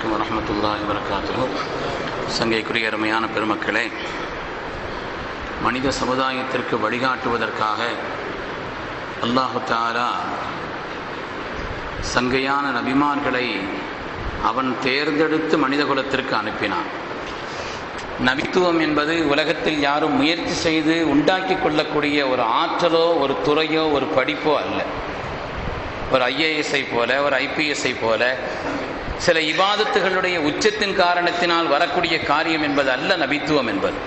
அலைக்கும் வரமத்துல்லாஹி வரகாத்து சங்கைக்குரிய அருமையான பெருமக்களே மனித சமுதாயத்திற்கு வழிகாட்டுவதற்காக அல்லாஹு தாலா சங்கையான நபிமார்களை அவன் தேர்ந்தெடுத்து மனித குலத்திற்கு அனுப்பினான். நபித்துவம் என்பது உலகத்தில் யாரும் முயற்சி செய்து உண்டாக்கி கொள்ளக்கூடிய ஒரு ஆற்றலோ ஒரு துறையோ ஒரு படிப்போ அல்ல. ஒரு ஐஏஎஸ்ஐ போல ஒரு ஐபிஎஸ்ஐ போல சில இபாதத்துகளுடைய உச்சத்தின் காரணத்தினால் வரக்கூடிய காரியம் என்பது அல்ல நபித்துவம் என்பது.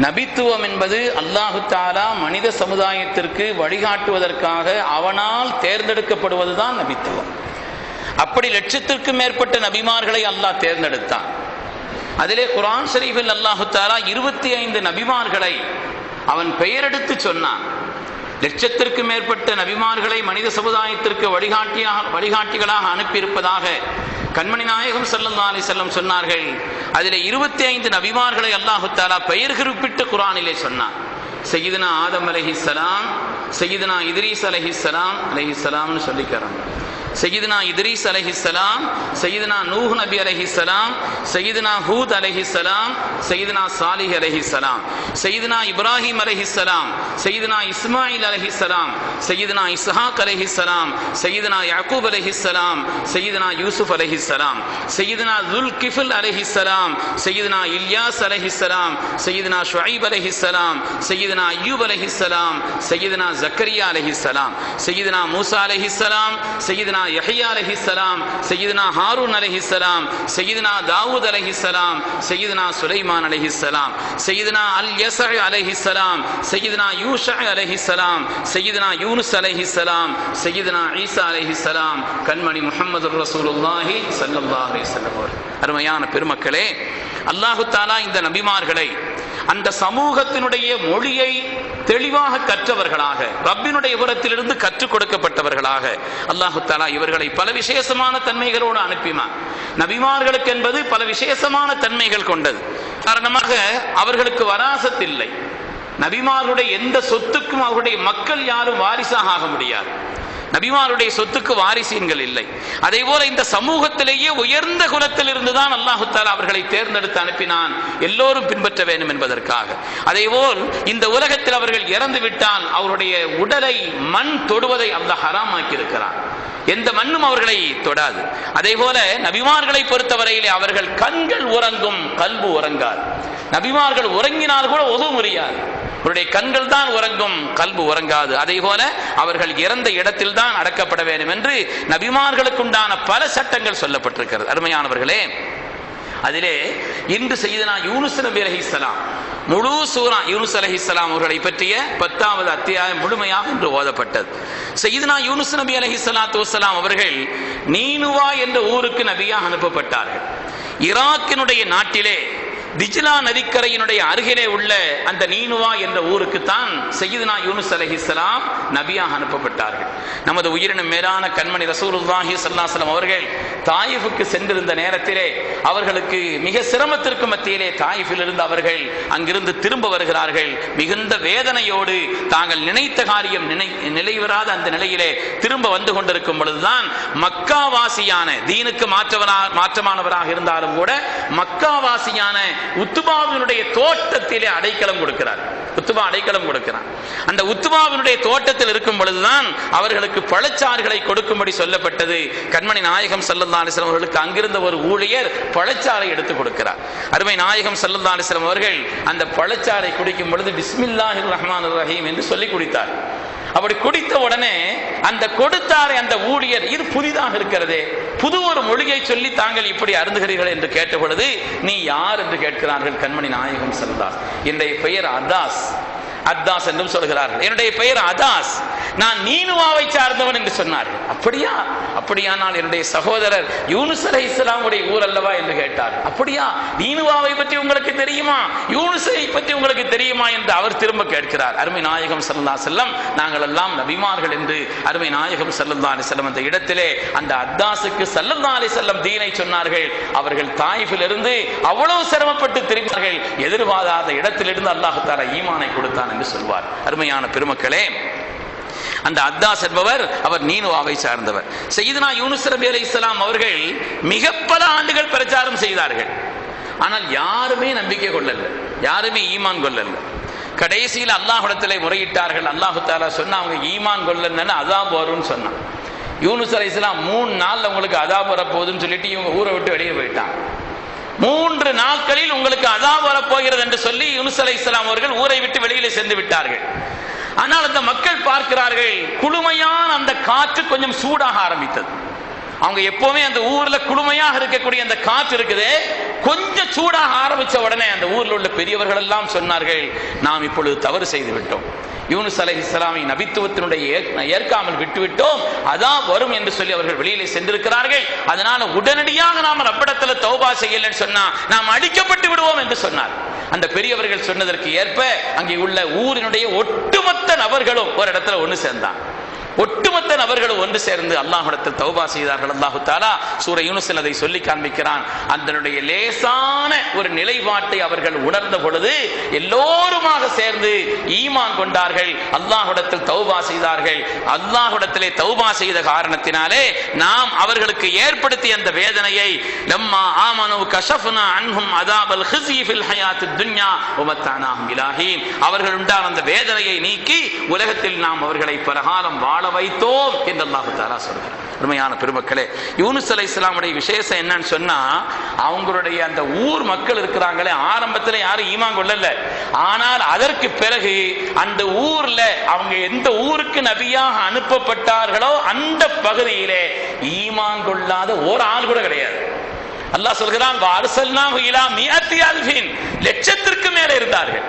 நபித்துவம் என்பது அல்லாஹு தாலா மனித சமுதாயத்திற்கு வழிகாட்டுவதற்காக அவனால் தேர்ந்தெடுக்கப்படுவதுதான் நபித்துவம். அப்படி லட்சத்திற்கும் மேற்பட்ட நபிமார்களை அல்லாஹ் தேர்ந்தெடுத்தான். அதிலே குரான் ஷரீஃபில் அல்லாஹு தாலா இருபத்தி ஐந்து நபிமார்களை அவன் பெயரெடுத்து சொன்னான். லட்சத்திற்கு மேற்பட்ட நபிமார்களை மனித சமுதாயத்திற்கு வழிகாட்டியாக வழிகாட்டிகளாக அனுப்பியிருப்பதாக கண்மணி நாயகம் சல்லல்லா அலி செல்லம் சொன்னார்கள் அதில் இருபத்தி ஐந்து நபிமார்களை அல்லாஹு தாலா பெயர் குறிப்பிட்டு குரானிலே சொன்னான். சையீதனா ஆதம் அலஹிஸ்லாம் சையீதனா இத்ரீஸ் அலஹிஸ்லாம் அலஹிஸ்லாம்னு சொல்லிக்கிறாங்க. சையீதனா இத்ரீஸ் அலஹிஸ்லாம் சையீதனா நூஹ் நபி அலஹிஸ்லாம் சையீதனா ஹூத் அலஹிஸ்லாம் சையீதனா சாலிஹ் அலஹிஸ்லாம் சையீதனா இப்ராஹிம் அலஹிஸ்லாம் சையீதனா இஸ்மாயில் அலஹிஸ்லாம் சையீதனா இஸ்ஹாக் அலஹிஸ்லாம் சையீதனா யாக்கூப் அலஹிஸ்லாம் சையீதனா யூசுப் அலஹிஸ்லாம் சையீதனா துல் கிஃபில் அலஹிஸ்லாம் சையீதனா இல்யாஸ் அலஹிஸ்லாம் சையீதனா ஷுஐப் அலஹிஸ்லாம் சையீதனா அய்யூப் அலஹிஸ்லாம் சையீதனா ஜக்கரியா அலஹிஸ்லாம் சையீதனா மூசா அலஹிஸ்லாம் சையீதனா யஹியா அலஹிஸ்லாம் சையீதனா ஹாரூன் அலஹிஸ்லாம் சையீதனா தாவூத் அலஹிஸ்லாம் சையீதனா சுலைமான் அலஹிஸ்லாம் சையீதனா அல் யச அலஹிஸ்லாம் சையீதனா யூஷா அலஹிஸ்லாம் சையீதனா யூனுஸ் அலஹிஸ்லாம் சையீதனா ஈசா அலஹிஸ்லாம் கண்மணி முகமது ரசூலுல்லாஹி ஸல்லல்லாஹு அலைஹி வஸல்லம் அருமையான பெருமக்களே அல்லாஹு தாலா இந்த நபிமார்களை அந்த சமூகத்தினுடைய மொழியை தெளிவாக கற்றவர்களாக ரப்பினுடைய புறத்திலிருந்து கற்றுக் கொடுக்கப்பட்டவர்களாக. அல்லாஹு தாலா இவர்களை பல விசேஷமான தன்மைகளோடு அனுப்பினார் நபிமார்களுக்கு என்பது பல விசேஷமான தன்மைகள் கொண்டது. காரணமாக அவர்களுக்கு வராசத்தில்லை நபிமார்களுடைய எந்த சொத்துக்கும் அவருடைய மக்கள் யாரும் வாரிசாக ஆக முடியாது. நபிமாருடைய சொத்துக்கு வாரிசீன்கள் இல்லை. அதே போல இந்த சமூகத்திலேயே உயர்ந்த குலத்தில் இருந்துதான் அல்லாஹு தாலா அவர்களை தேர்ந்தெடுத்து அனுப்பினான். எல்லோரும் பின்பற்ற வேண்டும் என்பதற்காக. அதே போல் இந்த உலகத்தில் அவர்கள் இறந்து விட்டால் அவருடைய உடலை மண் தொடுவதை அந்த ஹராமாக்கி இருக்கிறார் எந்த மண்ணும் அவர்களை தொடாது. அதே போல நபிமார்களை பொறுத்தவரையிலே அவர்கள் கண்கள் உறங்கும் கல்பு உறங்காது. நபிமார்கள் உறங்கினால் கூட உதவு முடியாது அவருடைய கண்கள் தான் உறங்கும் கல்பு உறங்காது. அதே போல அவர்கள் இறந்த இடத்தில் தான் அடக்கப்பட வேண்டும் என்று நபிமார்களுக்குண்டான பல சட்டங்கள் சொல்லப்பட்டிருக்கிறது. அருமையானவர்களே அதிலே இன்று செய்தனா யூனுஸ் நபி அலஹிஸ்லாம் முழு சூரா யூனுஸ் அலஹிஸ்லாம் அவர்களை பற்றிய பத்தாவது அத்தியாயம் முழுமையாக இன்று ஓதப்பட்டது. செய்தனா யூனுஸ் நபி அலஹிஸ்லாத்து வசலாம் அவர்கள் நீனுவா என்ற ஊருக்கு நபியாக அனுப்பப்பட்டார்கள். ஈராக்கினுடைய நாட்டிலே திஜிலா நதிக்கரையினுடைய அருகிலே உள்ள அந்த நீனுவா என்ற ஊருக்கு தான் சையீதுனா யூனுஸ் அலஹிஸ்லாம் நபியாக அனுப்பப்பட்டார்கள். நமது உயிரினும் மேலான கண்மணி ரசூலுல்லாஹி சல்லாஸ்லம் அவர்கள் தாயிஃபுக்கு சென்றிருந்த நேரத்திலே அவர்களுக்கு மிக சிரமத்திற்கு மத்தியிலே தாயிஃபிலிருந்து அவர்கள் அங்கிருந்து திரும்ப வருகிறார்கள். மிகுந்த வேதனையோடு தாங்கள் நினைத்த காரியம் நினை நிலைவராத அந்த நிலையிலே திரும்ப வந்து கொண்டிருக்கும் பொழுதுதான் மக்காவாசியான தீனுக்கு மாற்றவரா மாற்றமானவராக இருந்தாலும் கூட மக்காவாசியான உத்துபாவினுடைய தோட்டத்திலே அடைக்கலம் கொடுக்கிறார். உத்துமா அடைக்கலம் கொடுக்கிறான். அந்த உத்துமாவினுடைய தோட்டத்தில் இருக்கும் பொழுதுதான் அவர்களுக்கு பழச்சாறுகளை கொடுக்கும்படி சொல்லப்பட்டது. கண்மணி நாயகம் சல்லல்லா அலிஸ்லாம் அவர்களுக்கு அங்கிருந்த ஒரு ஊழியர் பழச்சாறை எடுத்து கொடுக்கிறார். அருமை நாயகம் சல்லல்லா அலிஸ்லாம் அவர்கள் அந்த பழச்சாறை குடிக்கும் பொழுது பிஸ்மில்லாஹி ரஹ்மான் ரஹீம் என்று சொல்லி குடித்தார். அப்படி குடித்த உடனே அந்த கொடுத்தாரை அந்த ஊழியர் இது புதிதாக இருக்கிறதே. புது ஒரு மொழியை சொல்லி தாங்கள் இப்படி அருந்துகிறீர்கள் என்று கேட்ட பொழுது நீ யார் என்று கேட்கிறார்கள் கண்மணி நாயகம் சல்லாஸ் என்னுடைய பெயர் அதாஸ். அத்தாஸ் என்றும் சொல்கிறார்கள். என்னுடைய பெயர் அதாஸ். நான் நீனுவாவை சார்ந்தவன் என்று சொன்னார்கள் அப்படியா? அப்படியானால் என்னுடைய சகோதரர் யூனுஸ் அலை இஸ்லாமுடைய ஊர் அல்லவா என்று கேட்டார். அப்படியா? நீனுவாவை பற்றி உங்களுக்கு தெரியுமா? யூனுஸை பற்றி உங்களுக்கு தெரியுமா என்று அவர் திரும்ப கேட்கிறார். அருமை நாயகம் சல்லா செல்லம் நாங்கள் எல்லாம் நபிமார்கள் என்று அருமை நாயகம் சல்லா அலி செல்லம் அந்த இடத்திலே அந்த அத்தாசுக்கு சல்லா அலி செல்லம் தீனை சொன்னார்கள். அவர்கள் தாயிஃபிலிருந்து அவ்வளவு சிரமப்பட்டு திரும்பினார்கள் எதிர்பாராத இடத்திலிருந்து அல்லாஹு தாலா ஈமானை கொடுத்தான் என்று சொல்வார். அருமையான பெருமக்களே அந்த அத்தாஸ் என்பவர் அவர் நீனுவாவை சார்ந்தவர். செய்தனா யூனுஸ் நபி அலி இஸ்லாம் அவர்கள் மிக பல ஆண்டுகள் பிரச்சாரம் செய்தார்கள். ஆனால் யாருமே நம்பிக்கை கொள்ளல. யாருமே ஈமான் கொள்ளல. கடைசியில் அல்லாஹுடத்திலே முறையிட்டார்கள். அல்லாஹு தாலா சொன்னா அவங்க ஈமான் கொள்ளலன்னு அதான் வரும்னு சொன்னான். யூனுஸ் அலி இஸ்லாம் மூணு நாள் உங்களுக்கு அதாப் வரப்போகுதுன்னு சொல்லிட்டு இவங்க ஊரை விட்டு வெளியே போயிட்டாங்க. மூன்று நாட்களில் உங்களுக்கு அதா வரப்போகிறது என்று சொல்லி யூனுஸ் அலி இஸ்லாம் அவர்கள் ஊரை விட்டு வெளியிலே சென்று விட்டார்கள். ஆனால் அந்த மக்கள் பார்க்கிறார்கள் குளுமையான அந்த காற்று கொஞ்சம் சூடாக ஆரம்பித்தது. அவங்க எப்பவுமே அந்த ஊர்ல குளுமையாக இருக்கக்கூடிய அந்த காற்று இருக்குது கொஞ்சம் சூடாக ஆரம்பிச்ச உடனே அந்த ஊர்ல உள்ள பெரியவர்கள் எல்லாம் சொன்னார்கள் நாம் இப்பொழுது தவறு செய்து விட்டோம். யூனுஸ் அலை இஸ்லாமின் நபித்துவத்தினுடைய ஏற்காமல் விட்டுவிட்டோம். அதான் வரும் என்று சொல்லி அவர்கள் வெளியிலே சென்றிருக்கிறார்கள். அதனால உடனடியாக நாம் ரப்பிடத்துல தௌபா செய்யலன்னு சொன்னா நாம் அடிக்கப்பட்டு விடுவோம் என்று சொன்னார். அந்த பெரியவர்கள் சொன்னதற்கு ஏற்ப அங்கே உள்ள ஊரினுடைய ஒட்டுமொத்த நபர்களும் ஒரு இடத்துல ஒன்று சேர்ந்தான். ஒட்டுமொத்த நபர்களும் ஒன்று சேர்ந்து அல்லாஹிடத்தில் தௌபா செய்தார்கள். அல்லாஹு தாலா சூர யூனுசன் அதை சொல்லி காண்பிக்கிறான். அதனுடைய லேசான ஒரு நிலைப்பாட்டை அவர்கள் உணர்ந்த பொழுது எல்லோருமாக சேர்ந்து ஈமான் கொண்டார்கள். அல்லாஹ்விடத்தில் தௌபா செய்தார்கள். அல்லாஹ்விடத்திலே தௌபா செய்த காரணத்தினாலே நாம் அவர்களுக்கு ஏற்படுத்திய அந்த வேதனையை லம்மா ஆமனு கஷஃப்னா அன்ஹும் அதாபல் ஹிஸி ஃபில் ஹயாத்து துன்யா வமத்தானாஹும் இலாஹீன் அவர்கள் உண்டான அந்த வேதனையை நீக்கி உலகத்தில் நாம் அவர்களை பிரகாரம் வாழ வைத்தோம் என்று அல்லாஹு தாலா சொல்கிறார். உண்மையான பெருமக்களே யூனுஸ் அலை இஸ்லாமுடைய விசேஷம் என்னன்னு சொன்னா அவங்களுடைய அந்த ஊர் மக்கள் இருக்கிறாங்களே ஆரம்பத்துல யாரும் ஈமான் கொள்ளல. ஆனால் அதற்கு பிறகு அந்த ஊர்ல அவங்க எந்த ஊருக்கு நபியாக அனுப்பப்பட்டார்களோ அந்த பகுதியிலே ஈமான் கொள்ளாத ஒரு ஆள் கூட கிடையாது. அல்லாஹ் சொல்கிறான் வாரசல்னாஹு லட்சத்திற்கு மேலே இருந்தார்கள்.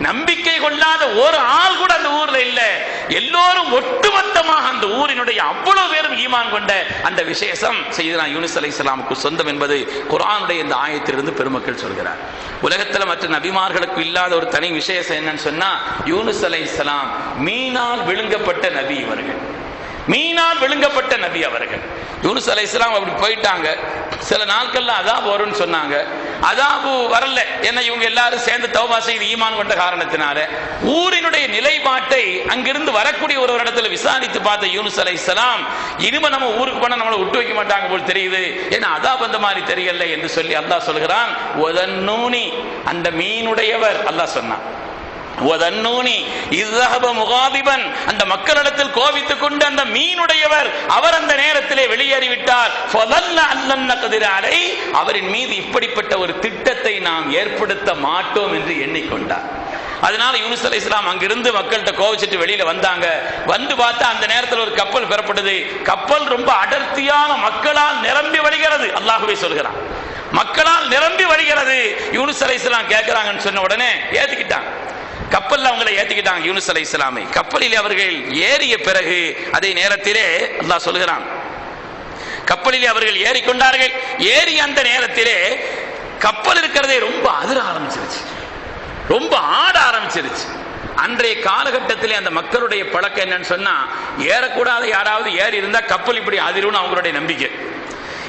நம்பிக்கை கொள்ளாத ஒரு ஆள் கூட அந்த ஊர்ல இல்ல. எல்லோரும் ஒட்டுமொத்தமாக அந்த ஊரினுடைய அவ்வளவு பேரும் ஈமான் கொண்ட அந்த விசேஷம் செய்தனா யூனிஸ் அலை இஸ்லாமுக்கு சொந்தம் என்பது குரானுடைய இந்த ஆயத்திலிருந்து பெருமக்கள் சொல்கிறார். உலகத்தில் மற்ற நபிமார்களுக்கு இல்லாத ஒரு தனி விசேஷம் என்னன்னு சொன்னா யூனிஸ் அலை இஸ்லாம் மீனால் விழுங்கப்பட்ட நபி இவர்கள். மீனால் விழுங்கப்பட்ட நபி அவர்கள். யூனுஸ் அலை இஸ்லாம் அப்படி போயிட்டாங்க. சில நாட்கள்ல அதாபு வரும்னு சொன்னாங்க. அதாபு வரல. ஏன்னா இவங்க எல்லாரும் சேர்ந்து தௌபா செய்து ஈமான் கொண்ட காரணத்தினால ஊரினுடைய நிலைப்பாட்டை அங்கிருந்து வரக்கூடிய ஒரு இடத்துல விசாரித்து பார்த்த யூனுஸ் அலை இஸ்லாம் இனிமே நம்ம ஊருக்கு போனா நம்மளை விட்டு வைக்க மாட்டாங்க போல் தெரியுது. ஏன்னா அதாப் அந்த மாதிரி தெரியல என்று சொல்லி அல்லாஹ் சொல்கிறான் அந்த மீனுடையவர் அல்லாஹ் சொன்னான். அந்த மக்களிடத்தில் கோபித்துக் கொண்டு அந்த மீனுடையவர் அவர் அந்த நேரத்திலே வெளியேறிவிட்டார். ஃபதல்ல அவரின் மீது இப்படிப்பட்ட ஒரு திட்டத்தை நாம் ஏற்படுத்த மாட்டோம் என்று எண்ணிக்கொண்டார். அதனால யூனிஸ் அலி இஸ்லாம் அங்கிருந்து மக்கள்கிட்ட கோவிச்சிட்டு வெளியில வந்தாங்க. வந்து பார்த்தா அந்த நேரத்தில் ஒரு கப்பல் பெறப்படுது கப்பல் ரொம்ப அடர்த்தியான மக்களால் நிரம்பி வழிகிறது. அல்லாஹுவே சொல்கிறான். மக்களால் நிரம்பி வழிகிறது. யூனிஸ் அலி இஸ்லாம் கேட்கிறாங்கன்னு சொன்ன உடனே ஏத்துக்கிட்டாங்க. கப்பல்ல அவங்களை ஏத்திக்கிட்டாங்க யூனுஸ் அலை இஸ்லாமை. கப்பலில் அவர்கள் ஏறிய பிறகு அதே நேரத்திலே அல்லாஹ் சொல்கிறான் கப்பலில் அவர்கள் ஏறிக்கொண்டார்கள். ஏறி அந்த நேரத்திலே கப்பல் இருக்கிறதே ரொம்ப அதிர ஆரம்பிச்சிருச்சு. ரொம்ப ஆட ஆரம்பிச்சிருச்சு. அன்றைய காலகட்டத்திலே அந்த மக்களுடைய பழக்கம் என்னன்னு சொன்னா ஏறக்கூடாத யாராவது ஏறி இருந்தா கப்பல் இப்படி அதிரும்னு அவங்களுடைய நம்பிக்கை.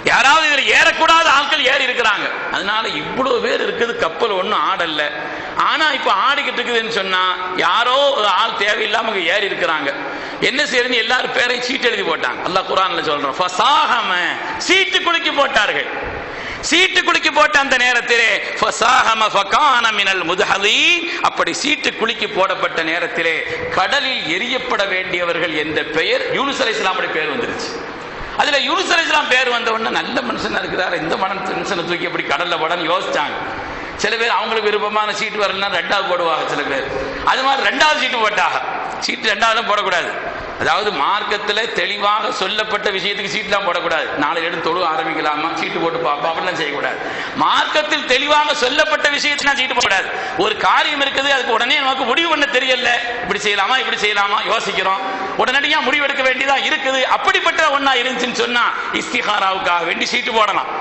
யாராவது இதில் ஏறக்கூடாத ஆட்கள் ஏறி இருக்கிறாங்க. அதனால இவ்வளவு பேர் இருக்குது கப்பல் ஒன்றும் ஆடல்ல. ஆனா இப்ப ஆடிக்கிட்டு இருக்குதுன்னு சொன்னா யாரோ ஒரு ஆள் தேவையில்லாம ஏறி இருக்கிறாங்க. என்ன செய்யறதுன்னு எல்லாரும் பேரையும் சீட்டு எழுதி போட்டாங்க. அல்லாஹ் குரான்ல சொல்றோம் சீட்டு குலுக்கி போட்டார்கள். சீட்டு குலுக்கி போட்ட அந்த நேரத்திலே ஃபசாஹம ஃபகான மினல் முதஹலி அப்படி சீட்டு குலுக்கி போடப்பட்ட நேரத்திலே கடலில் எரியப்பட வேண்டியவர்கள் என்ற பெயர் யூனுஸ் அலைஹிஸ்ஸலாமுடைய பெயர் வந்துருச்சு. அதுல யூனுஸ் அலைஹிஸ்ஸலாம் பேர் வந்த உடனே நல்ல மனுஷனா இருக்கிறார். இந்த மனுஷனை தூக்கி எப்படி கடல்ல போடன்னு யோசிச்சாங்க. சில பேர் அவங்களுக்கு விருப்பமான சீட்டு வரலன்னா ரெண்டாவது போடுவாங்க சில பேர். அது மாதிரி ரெண்டாவது சீட்டு போட்டாங்க. சீட்டு ரெண்டாவது போடக்கூடாது. அதாவது மார்க்கத்தில் தெளிவாக சொல்லப்பட்ட விஷயத்துக்கு சீட்லாம் போடக்கூடாது. நாளை எடுத்து தொழு ஆரம்பிக்கலாமா? சீட்டு போட்டு பார்ப்போம் அப்படிலாம் செய்யக்கூடாது. மார்க்கத்தில் தெளிவாக சொல்லப்பட்ட விஷயத்துல சீட்டு போடக்கூடாது. ஒரு காரியம் இருக்குது அதுக்கு உடனே நமக்கு முடிவு பண்ண தெரியல. இப்படி செய்யலாமா இப்படி செய்யலாமா? யோசிக்கிறோம். உடனடியாக முடிவெடுக்க வேண்டியதா இருக்குது. அப்படிப்பட்ட ஒன்னா இருந்துச்சுன்னு சொன்னா இஸ்திஹாராவுக்காக வேண்டி சீட்டு போடலாம்.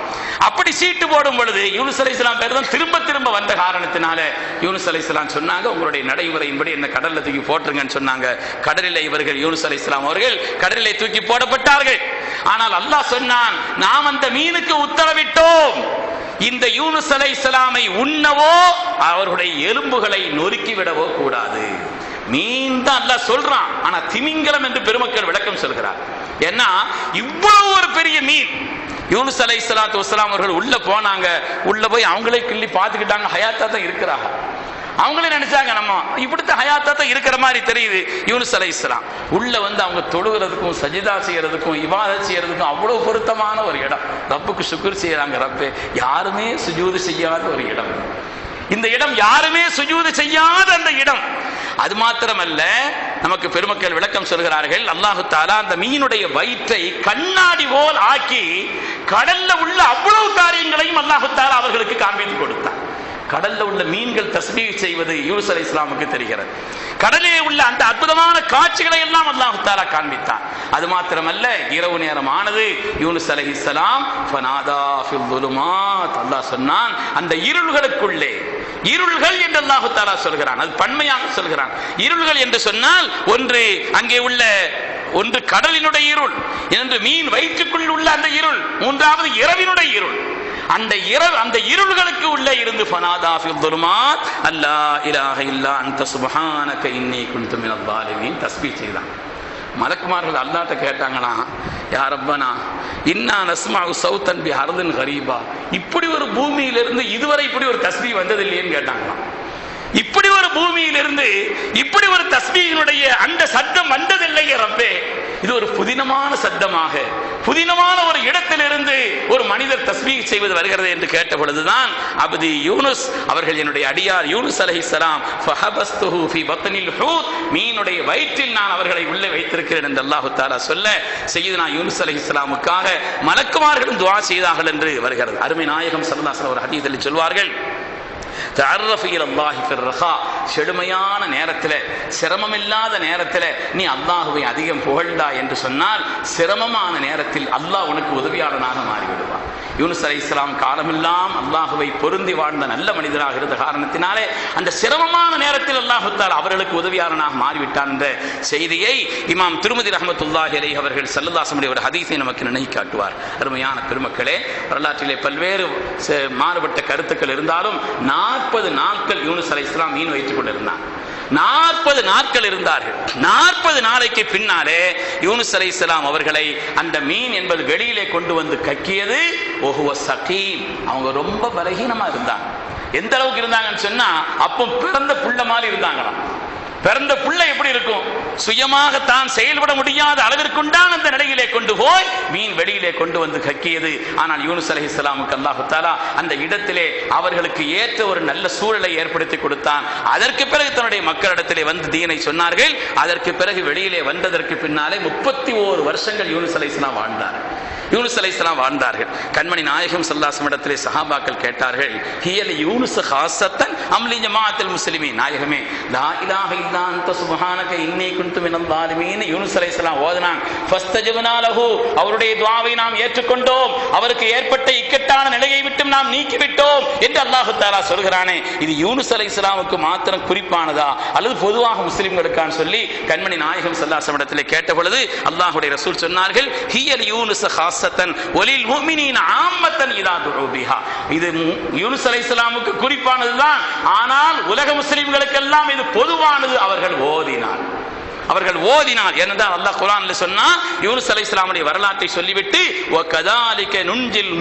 அப்படி சீட்டு போடும் பொழுது யூனுஸ் அலி இஸ்லாம் பேர் தான் திரும்ப திரும்ப வந்த காரணத்தினால யூனுஸ் அலி இஸ்லாம் சொன்னாங்க உங்களுடைய நடைமுறையின்படி என்ன கடல்ல தூக்கி போட்டுருங்கன்னு சொன்னாங்க. கடலில் இவர்கள் யூனுஸ் அலி இஸ்லாம் அவர்கள் கடலிலே தூக்கி போடப்பட்டார்கள். ஆனால் அல்லாஹ் சொன்னான் நாம் அந்த மீனுக்கு உத்தரவிட்டோம். இந்த யூனுஸ் அலை இஸ்லாமை உண்ணவோ அவர்களுடைய எலும்புகளை நொறுக்கி விடவோ கூடாது. மீன் தான் அல்லாஹ் சொல்றான். ஆனா திமிங்கலம் என்று பெருமக்கள் விளக்கம் சொல்கிறார். ஏன்னா இவ்வளவு ஒரு பெரிய மீன். யூனுஸ் அலை இஸ்லாத்து அவர்கள் உள்ள போனாங்க. உள்ள போய் அவங்களே கிள்ளி பார்த்துக்கிட்டாங்க. ஹயாத்தா தான் இருக்கிறாங்க. அவங்களே நினைச்சாங்க நம்ம இப்படித்தான் ஹயாத்தாத்தான் இருக்கிற மாதிரி தெரியுது. யூனுஸ் அலை இஸ்லாம். உள்ள வந்து அவங்க தொழுகிறதுக்கும் சஜிதா செய்யறதுக்கும் இவாத செய்யறதுக்கும் அவ்வளவு பொருத்தமான ஒரு இடம். ரப்புக்கு சுக்குர் செய்யறாங்க ரப்பு. யாருமே சுஜூது செய்யாத ஒரு இடம். இந்த இடம் யாருமே சுஜூது செய்யாத அந்த இடம். அது மாத்திரமல்ல நமக்கு பெருமக்கள் விளக்கம் சொல்கிறார்கள் அல்லாஹு தாலா அந்த மீனுடைய வயிற்றை கண்ணாடி போல் ஆக்கி கடல்ல உள்ள அவ்வளவு காரியங்களையும் அல்லாஹு தாலா அவர்களுக்கு காண்பித்து கொடுத்தார் கடல்ல உள்ள மீன்கள் தஸ்மீக செய்வது யூனுஸ் அலி இஸ்லாமுக்கு தெரிகிறது. கடலே உள்ள அந்த அற்புதமான காட்சிகளை எல்லாம் அல்லாஹு தாலா காண்பித்தான். அது மாத்திரமல்ல இரவு நேரம் ஆனது யூனுஸ் அலி இஸ்லாம் அல்லாஹ் சொன்னான் அந்த இருள்களுக்குள்ளே இருள்கள் என்று அல்லாஹு தாலா சொல்கிறான். அது பன்மையாக சொல்கிறான். இருள்கள் என்று சொன்னால் ஒன்று அங்கே உள்ள ஒன்று கடலினுடைய இருள் என்று மீன் வயிற்றுக்குள் உள்ள அந்த இருள் மூன்றாவது இரவினுடைய இருள். அந்த இரவு அந்த இருள்களுக்கு உள்ளே இருந்து ஃபனாதா ஃபில் துலுமாத் அல்லா இலாஹ இல்லா அந்த சுப்ஹானக இன்னி குன்து மினல் ஸாலிமீன். தஸ்பீ செய்தான். மலக்குமார்கள் அல்லாட்ட கேட்டாங்களா யார் ரப்பனா இன்னா நஸ்மாவு சவுத்தன் பி ஹரதன் கரீபா. இப்படி ஒரு பூமியிலிருந்து இதுவரை இப்படி ஒரு தஸ்பீ வந்தது இல்லையேன்னு கேட்டாங்களாம் இப்படி ஒரு பூமியிலிருந்து இப்படி ஒரு தஸ்மியினுடைய அந்த சத்தம் வந்ததில்லையே ரப்பே. இது ஒரு புதினமான சத்தமாக புதினமான ஒரு இடத்திலிருந்து ஒரு மனிதர் தஸ்பீக் செய்வது வருகிறது என்று கேட்ட பொழுதுதான் அபதி யூனுஸ் அவர்கள் என்னுடைய அடியார் யூனுஸ் அலஹி சலாம் மீனுடைய வயிற்றில் நான் அவர்களை உள்ளே வைத்திருக்கிறேன் என்று அல்லாஹு தாலா சொல்ல செய்யுதுனா யூனுஸ் அலைஹிஸ்ஸலாமுக்காக மலக்குமார்களும் துவா செய்தார்கள் என்று வருகிறது. அருமை நாயகம் சரதாசன் ஒரு அதிகத்தில் சொல்வார்கள் செழுமையான நேரத்தில் சிரமமில்லாத நேரத்தில் நீ அல்லாஹுவை அதிகம் புகழ்ந்தா என்று சொன்னால் சிரமமான நேரத்தில் அல்லாஹ் உனக்கு உதவியாளனாக மாறிவிடுவார் யூனுஸ் அலை இஸ்லாம் காலமெல்லாம் அல்லாஹுவை பொருந்தி வாழ்ந்த நல்ல மனிதராக இருந்த காரணத்தினாலே அந்த சிரமமான நேரத்தில் அல்லாஹுத்தால் அவர்களுக்கு உதவியாளனாக மாறிவிட்டான் என்ற செய்தியை இமாம் திருமதி ரஹமத்துல்லாஹி அலை அவர்கள் சல்லதாசமுடைய ஒரு ஹதீஸை நமக்கு நினைவு காட்டுவார். அருமையான பெருமக்களே வரலாற்றிலே பல்வேறு மாறுபட்ட கருத்துக்கள் இருந்தாலும் நாற்பது நாட்கள் யூனுஸ் அலை இஸ்லாம் மீன் வைத்துக் கொண்டிருந்தார் நாற்பது நாட்கள் இருந்தார்கள். நாற்பது நாளைக்கு பின்னாலே யூனுஸ் அலை இஸ்லாம் அவர்களை அந்த மீன் என்பது வெளியிலே கொண்டு வந்து கக்கியது. ஒஹுவ சகீம். அவங்க ரொம்ப பலகீனமா இருந்தாங்க. எந்த அளவுக்கு இருந்தாங்கன்னு சொன்னா அப்போ பிறந்த புள்ள மாதிரி இருந்தாங்களாம். பிறந்த புள்ள எப்படி இருக்கும்? சுயமாக தான் செயல்பட முடியாத அளவிற்குண்டான அந்த நிலையிலே கொண்டு போய் மீன் வெளியிலே கொண்டு வந்து கக்கியது. ஆனால் யூனுஸ் அலி இஸ்லாமுக்கு அல்லாஹு தாலா அந்த இடத்திலே அவர்களுக்கு ஏற்ற ஒரு நல்ல சூழலை ஏற்படுத்தி கொடுத்தான். அதற்கு பிறகு தன்னுடைய மக்களிடத்திலே வந்து தீனை சொன்னார்கள். அதற்கு பிறகு வெளியிலே வந்ததற்கு பின்னாலே முப்பத்தி ஓரு வருஷங்கள் யூனுஸ் அலி இஸ்லாம் வாழ்ந்தார் யூனுஸ் அலை இஸ்லாம் வாழ்ந்தார்கள். கண்மணி நாயகம் சல்லாசமிடத்திலே சஹாபாக்கள் கேட்டார்கள் ஹியல் யூனுஸ் ஹாசத்தன் அம்லி நாயகமே லா இலாஹ இல்லா மினல் யூனுஸ் அலைஹிஸ்ஸலாம் ஓதுனாங்க அவருடைய துவாவை நாம் ஏற்றுக்கொண்டோம். அவருக்கு ஏற்பட்ட இக்கட்டான நிலையை விட்டும் நாம் நீக்கிவிட்டோம் என்று அல்லாஹ் தாலா சொல்கிறானே. இது யூனுஸ் அலைஹிஸ்ஸலாமுக்கு மாத்திரம் குறிப்பானதா? அல்லது பொதுவாக முஸ்லிம்களுக்கான்னு சொல்லி கண்மணி நாயகம் சல்லாசம் இடத்திலே கேட்ட பொழுது அல்லாஹுடைய ரசூல் சொன்னார்கள் ஹியல் யூனுஸ் ஹாசத்தன் ஒலில் முஃமினீன் ஆம்மத்தன் இதா துரோபிஹா இது யூனுஸ் இஸ்லாமுக்கு குறிப்பானதுதான். ஆனால் உலக முஸ்லிம்களுக்கெல்லாம் இது பொதுவானது. அவர்கள் ஓதினார் அவர்கள் ஓதினார் என்னதான் அல்லாஹ் குரான்ல சொன்னா யூனுஸ் இஸ்லாமுடைய வரலாற்றை சொல்லிவிட்டு ஓ கதாலிக்க நுஞ்சில்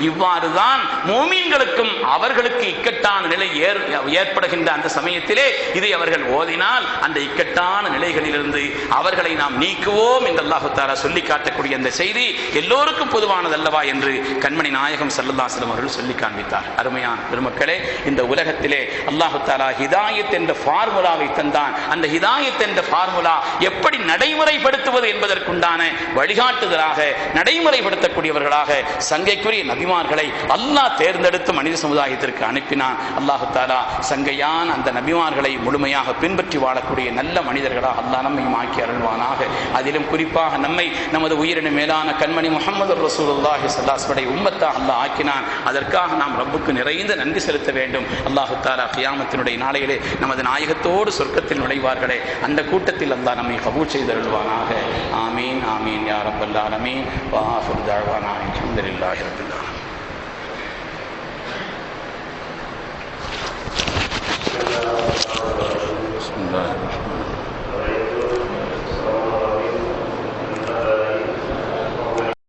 இவ்வாறுதான் மோமீன்களுக்கும் அவர்களுக்கு இக்கட்டான நிலை ஏற்- ஏற்படுகின்ற அந்த சமயத்திலே இதை அவர்கள் ஓதினால் அந்த இக்கட்டான நிலைகளிலிருந்து அவர்களை நாம் நீக்குவோம் என்று அல்லாஹு சொல்லி காட்டக்கூடிய அந்த செய்தி எல்லோருக்கும் பொதுவானது அல்லவா என்று கண்மணி நாயகம் சல்லல்லாஹு அவர்கள் சொல்லி காண்பித்தார். அருமையான பெருமக்களே இந்த உலகத்திலே அல்லாஹு தாரா ஹிதாயத் என்ற ஃபார்முலாவை தந்தான். அந்த ஹிதாயத் என்ற ஃபார்முலா எப்படி நடைமுறைப்படுத்துவது என்பதற்குண்டான வழிகாட்டுதலாக நடைமுறைப்படுத்தக்கூடியவர்களாக சங்கைக்குரிய நபிமார்களை அல்லாஹ் தேர்ந்தெடுத்து மனித சமுதாயத்திற்கு அனுப்பினான். அல்லாஹு தாலா சங்கையான் அந்த நபிமார்களை முழுமையாக பின்பற்றி வாழக்கூடிய நல்ல மனிதர்களாக அல்லாஹ் நம்மை மாக்கி அருள்வானாக. அதிலும் குறிப்பாக நம்மை நமது உயிரின மேலான கண்மணி முகமது ரசூலுல்லாஹி சல்லாஸ்வடை உம்மத்தா அல்லாஹ் ஆக்கினான். அதற்காக நாம் ரப்புக்கு நிறைந்த நன்றி செலுத்த வேண்டும். அல்லாஹு தாலா கியாமத்தினுடைய நாளையிலே நமது நாயகத்தோடு சொர்க்கத்தில் நுழைவார்களே. அந்த கூட்டத்தில் அல்லா நம்மை கபூல் செய்தருள்வானாக. ஆமீன் ஆமீன் யாரப்பல்லால் அமீன் வாசுர் தாழ்வானா அலமதுல்லாஹி